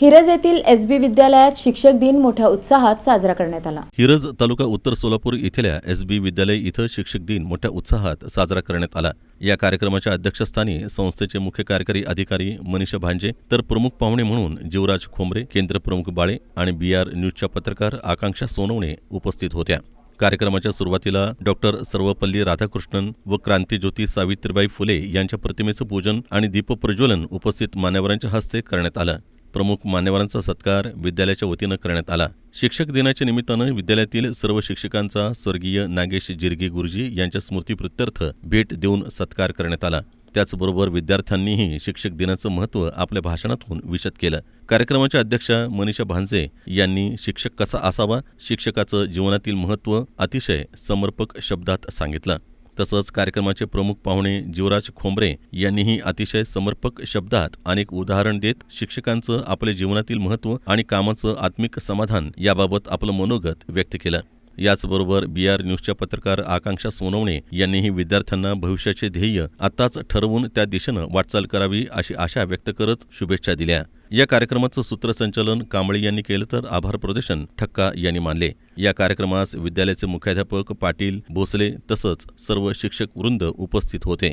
हिरज येथील एस बी विद्यालयात शिक्षक दिन मोठ्या उत्साहात साजरा करण्यात आला. हिरज तालुका उत्तर सोलापूर इथल्या एस बी विद्यालय इथं शिक्षक दिन मोठ्या उत्साहात साजरा करण्यात आला. या कार्यक्रमाच्या अध्यक्षस्थानी संस्थेचे मुख्य कार्यकारी अधिकारी मनीषा भांजे तर प्रमुख पाहुणे म्हणून जीवराज खोमरे केंद्र प्रमुख बाळे आणि बी आर न्यूजच्या पत्रकार आकांक्षा सोनवणे उपस्थित होत्या. कार्यक्रमाच्या सुरुवातीला डॉक्टर सर्वपल्ली राधाकृष्णन व क्रांतीज्योती सावित्रीबाई फुले यांच्या प्रतिमेचं पूजन आणि दीपप्रज्वलन उपस्थित मान्यवरांच्या हस्ते करण्यात आलं. प्रमुख मान्यवरांचा सत्कार विद्यालयाच्या वतीनं करण्यात आला. शिक्षक दिनाच्या निमित्तानं विद्यालयातील सर्व शिक्षकांचा स्वर्गीय नागेश जिरगे गुरुजी यांच्या स्मृतीप्रित्यर्थ भेट देऊन सत्कार करण्यात आला. त्याचबरोबर विद्यार्थ्यांनीही शिक्षक दिनाचं महत्त्व आपल्या भाषणातून विशद केलं. कार्यक्रमाच्या अध्यक्षा मनीषा भांजे यांनी शिक्षक कसा असावा शिक्षकाचं जीवनातील महत्त्व अतिशय समर्पक शब्दात सांगितलं. तसंच कार्यक्रमाचे प्रमुख पाहुणे जीवराज खोंबरे यांनीही अतिशय समर्पक शब्दात अनेक उदाहरण देत शिक्षकांचं आपल्या जीवनातील महत्त्व आणि कामाचं आत्मिक समाधान याबाबत आपलं मनोगत व्यक्त केलं. याचबरोबर बी आर न्यूजच्या पत्रकार आकांक्षा सोनवणे यांनीही विद्यार्थ्यांना भविष्याचे ध्येय आताच ठरवून त्या दिशेनं वाटचाल करावी अशी आशा व्यक्त करत शुभेच्छा दिल्या. या कार्यक्रमाचं सूत्रसंचालन कांबळे यांनी केलं तर आभार प्रदर्शन ठक्का यांनी मानले. या कार्यक्रमास विद्यालयाचे मुख्याध्यापक पाटील भोसले तसंच सर्व शिक्षक वृंद उपस्थित होते.